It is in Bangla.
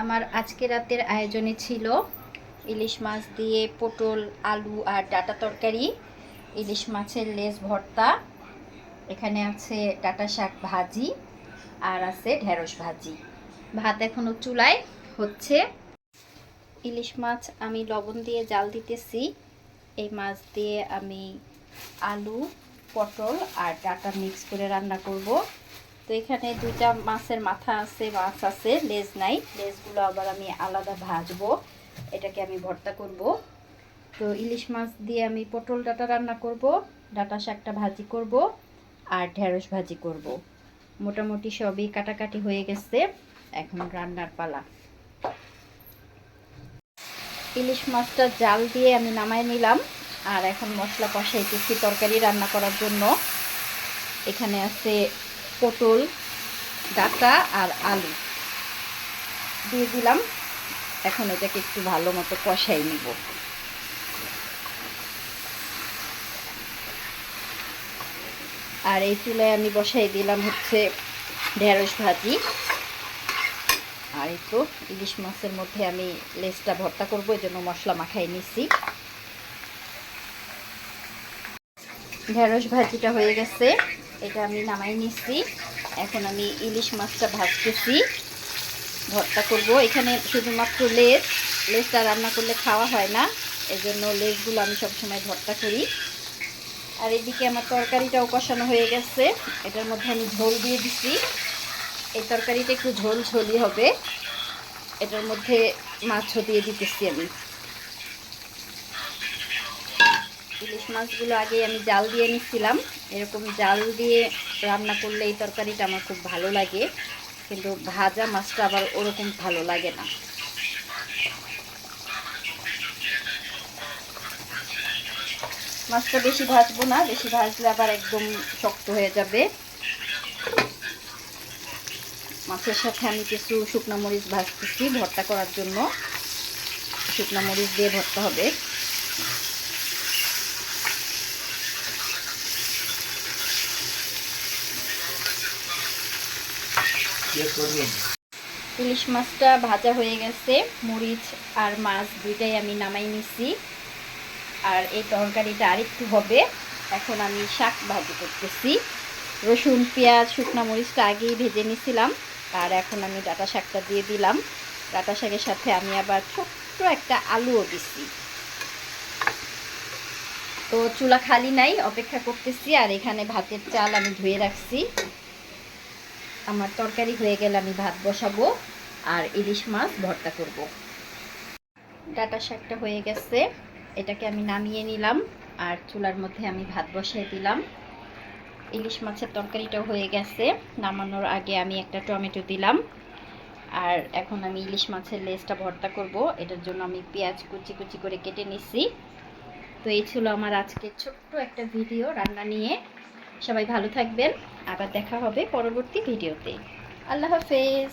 আমার আজকে রাতের আয়োজনে ছিল ইলিশ মাছ দিয়ে পটল, আলু আর ডাটা তরকারি। ইলিশ মাছের লেজ ভর্তা। এখানে আছে ডাটা শাক ভাজি আর আছে ঢেঁড়স ভাজি। ভাত এখনও চুলায় হচ্ছে। ইলিশ মাছ আমি লবণ দিয়ে জাল দিতেছি। এই মাছ দিয়ে আমি আলু, পটল আর ডাটা মিক্স করে রান্না করব। তো এখানে দুইটা মাছের মাথা আছে, মাছ আছে, লেজ নাই। লেজগুলো আবার আমি আলাদা ভাজবো। এটাকে আমি ভর্তা করব। তো ইলিশ মাছ দিয়ে আমি পটল ডাটা রান্না করব, ডাটা শাকটা ভাজি করব আর ঢেঁড়স ভাজি করব। মোটামুটি সবই কাটাকাটি হয়ে গেছে, এখন রান্নার পালা। ইলিশ মাছটা জাল দিয়ে আমি নামায় নিলাম আর এখন মশলা কষাইতেছি তরকারি রান্না করার জন্য। এখানে আছে পটল, ডাটা আর আলু। দিয়ে দিলাম। এখন এটাকে একটু ভালো মতো কষাই নিব। আর এই চুলায় আমি বসাই দিলাম হচ্ছে ঢেঁড়স ভাজি। আর এই তো ইলিশ মাছের মধ্যে আমি লেজটা ভর্তা করব, এই জন্য মশলা মাখাই নিছি। ঢেঁড়স ভাজিটা হয়ে গেছে। এটা আমি নামাই নিচ্ছি এখন আমি ইলিশ মাছটা ভাজতেছি। ভর্তা করব। এখানে শুধুমাত্র লেজ। লেজটা রান্না করলে খাওয়া হয় না। এই জন্য লেজগুলো আমি সবসময় ভর্তা করি। আর এদিকে আমার তরকারিটাও কষানো হয়ে গেছে। এটার মধ্যে আমি ঝোল দিয়ে দিছি। এই তরকারিটা একটু ঝোল ঝোলই হবে। এটার মধ্যে মাছও দিয়ে দিতেছি আমি। ইলিশ মাছগুলো আগে আমি জাল দিয়ে নিচ্ছিলাম এরকম জাল দিয়ে রান্না করলে এই তরকারিটা আমার খুব ভালো লাগে। কিন্তু ভাজা মাছটা আবার ওরকম ভালো লাগে না। মাছটা বেশি ভাজবো না, বেশি ভাজলে আবার একদম শক্ত হয়ে যাবে। মাছের সাথে আমি কিছু শুকনো মরিচ ভাজতেছি ভর্তা করার জন্য। শুকনো মরিচ দিয়ে ভর্তা হবে। ইলিশ মাছটা ভাজা হয়ে গেছে, মরিচ আর মাছ দুইটাই আমি নামাই নিছি। আর এই তরকারিটা আরেকটু হবে, এখন আমি শাক ভাজি করতেছি। রসুন, পেঁয়াজ, শুকনো মরিচটা আগেই ভেজে নিছিলাম, আর এখন আমি ডাটা শাকটা দিয়ে দিলাম। ডাটা শাকের সাথে আমি আবার ছোট্ট একটা আলুও দিছি। তো চুলা খালি নাই, অপেক্ষা করতেছি, আর এখানে ভাতের চাল আমি ধুয়ে রাখছি। আমার তরকারি হয়ে গেলে আমি ভাত বসাবো আর ইলিশ মাছ ভর্তা করব। ডাটা শাকটা হয়ে গেছে। এটাকে আমি নামিয়ে নিলাম আর চুলার মধ্যে আমি ভাত বসিয়ে দিলাম। ইলিশ মাছের তরকারিটাও হয়ে গেছে। নামানোর আগে আমি একটা টমেটো দিলাম। আর এখন আমি ইলিশ মাছের লেজটা ভর্তা করব। এটার জন্য আমি পেঁয়াজ কুচি কুচি করে কেটে নিছি। তো এই ছিল আমার আজকে ছোট্ট একটা ভিডিও রান্না নিয়ে। সবাই ভালো থাকবেন। আবার দেখা হবে পরবর্তী ভিডিওতে। আল্লাহ হাফেজ।